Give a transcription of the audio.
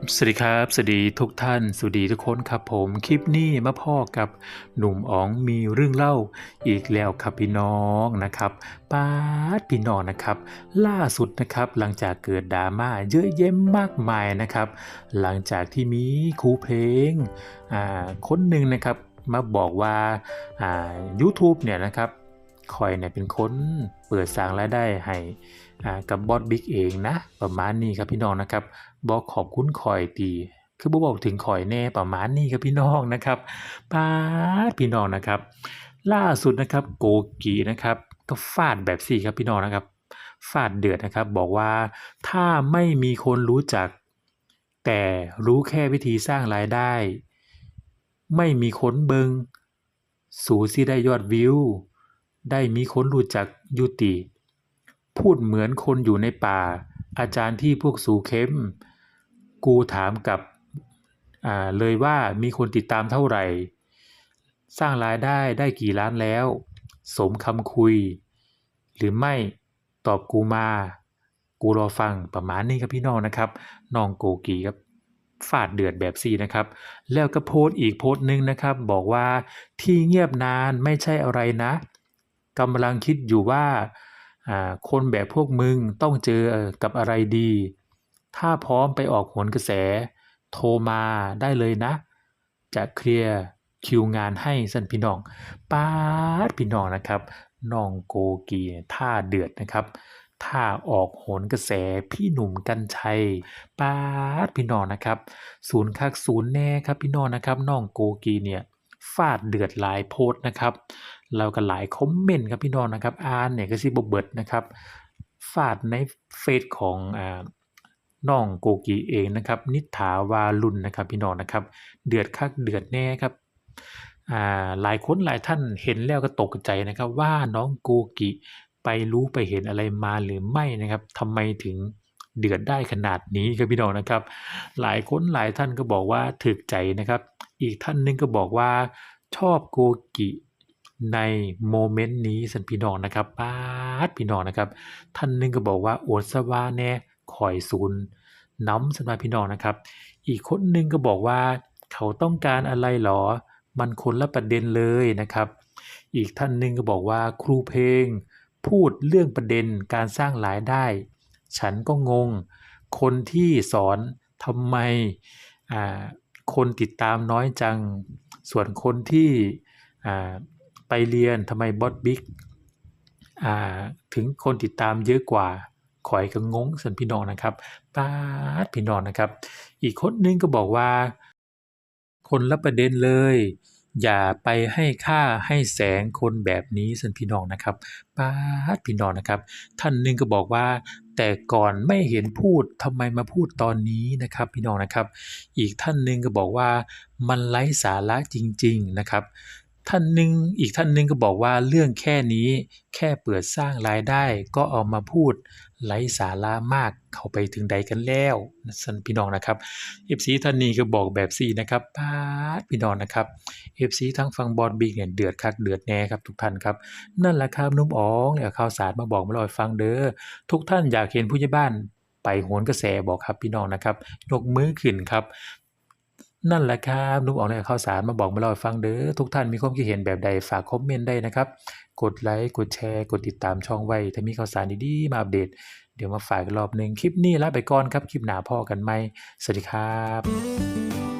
สวัสดีครับ สวัสดีทุกท่าน สวัสดีทุกคนครับผม คลิปนี้มาพ่อกับหนุ่มอ๋องมีเรื่องเล่าอีกแล้วครับพี่น้องนะครับป้าดพี่น้องนะครับ ล่าสุดนะครับหลังจากเกิดดราม่าเยอะแยะมากมายนะครับ หลังจากที่มีครูเพลงอ่าคนหนึ่งนะครับมาบอกว่าอ่า YouTube เนี่ยนะครับ คอยเนี่ยเป็นคนเปิดสร้างรายได้ให้กับบอสบิ๊กเองนะ ประมาณนี้ครับพี่น้องนะครับบอกขอบคุณคอยตีคือบ่บอกถึงคอยแน่ประมาณนี้ครับพี่น้องนะครับป้าพี่น้องนะครับ ล่าสุดนะครับโกกีนะครับก็ฟาดแบบสี่ครับพี่น้องนะครับฟาดเดือดนะครับ บอกว่าถ้าไม่มีคนรู้จัก แต่รู้แค่วิธีสร้างรายได้ ไม่มีคนเบิง สูสิได้ยอดวิว ได้มีคนรู้จักยุติ พูดเหมือนคนอยู่ในป่า อาจารย์ที่พวกสูเข้ม กูถามกับเลยว่ามีคนติดตามเท่าไหร่ สร้างรายได้ได้กี่ล้านแล้ว สมคำคุย หรือไม่ตอบกูมา กูรอฟังประมาณนี้ครับพี่น้องนะครับน้องโกกีครับฟาดเดือดแบบซีนะครับ แล้วก็โพสต์อีกโพสต์หนึ่งนะครับ บอกว่าที่เงียบนานไม่ใช่อะไรนะ กำลังคิดอยู่ว่าคนแบบพวกมึงต้องเจอกับอะไรดี ถ้าพร้อมไปออกหนกระแส โทรมาได้เลยนะ จะเคลียร์คิวงานให้สันพี่น้องป้าดพี่น้องนะครับน้องโกกีท่าเดือดนะครับท่าออกโหนกระแสพี่หนุ่มกัญชัยป้าดพี่น้องนะครับ ศูนย์คักศูนย์แน่ครับพี่น้องนะครับน้องโกกีเนี่ยฟาดเดือดหลายโพสต์นะครับ เราก็หลายคอมเมนต์ครับพี่น้องนะครับอ่านเนี่ยก็สิบเบิดนะครับฟาดในเฟซของอ่าน้องโกกีเองนะครับ นิถาวาลุนนะครับพี่น้องนะครับ เดือดคักเดือดแน่ครับหลายคนหลายท่านเห็นแล้วก็ตกใจนะครับ ว่าน้องโกกิไปรู้ไปเห็นอะไรมาหรือไม่นะครับทำไมถึงเดือดได้ขนาดนี้ครับพี่น้องนะครับ หลายคนหลายท่านก็บอกว่าถึกใจนะครับ อีกท่านหนึงก็บอกว่าชอบโกกิ ในโมเมนต์นี้สันพี่น้องนะครับป้าดพี่น้องนะครับ ท่านหนึงก็บอกว่าโอดสวาแน่คอยศูนย์น้ำสันมาพี่น้องนะครับ อีกคนหนึงก็บอกว่าเขาต้องการอะไรหรอ มันคนละประเด็นเลยนะครับ อีกท่านหนึงก็บอกว่าครูเพลง พูดเรื่องประเด็นการสร้างรายได้ ฉันก็งง คนที่สอนทำไมคนติดตามน้อยจัง ส่วนคนที่อ่า ไปเรียนทำไมบอสบิ๊กถึงคนติดตามเยอะกว่าข่อยก็งงสันพี่น้องนะครับป้าดพี่น้องนะครับ อีกคนนึงก็บอกว่า คนละประเด็นเลย อย่าไปให้ค่าให้แสงคนแบบนี้สันพี่น้องนะครับป้าดพี่น้องนะครับ ท่านนึงก็บอกว่า แต่ก่อนไม่เห็นพูดทำไมมาพูดตอนนี้นะครับ พี่น้องนะครับ อีกท่านนึงก็บอกว่ามันไร้สาระจริง ๆนะครับ ท่านหนึ่งอีกท่านหนึ่งก็บอกว่าเรื่องแค่นี้แค่เปิดสร้างรายได้ก็เอามาพูดไร้สาระมากเข้าไปถึงใดกันแล้วสันพี่น้องนะครับ FC ท่านนี้ก็บอกแบบสี่นะครับป้าพี่น้องนะครับ FC ทั้งฟังบอลบิ๊กเนี่ยเดือดคักเดือดแน่ครับทุกท่านครับ นั่นแหละครับนุ่มอ๋องเอาข่าวสารมาบอกมาล่าให้ฟังเด้อทุกท่านอยากเห็นผู้ใหญ่บ้านไปโหนกระแสบอกครับพี่น้องนะครับยกมือขึ้นครับ นั่นแหละครับนุ่มอองเนี่ยข่าวสารมาบอกมาเล่าฟังเด้อทุกท่านมีความคิดเห็นแบบใดฝากคอมเมนต์ได้นะครับ กดไลค์กดแชร์ กดติดตามช่องไว้ถ้ามีข่าวสารดีๆมาอัปเดต เดี๋ยวมาฝากรอบหนึ่งคลิปนี้ลาไปก่อนครับ คลิปหน้าพ่อกันไหมสวัสดีครับ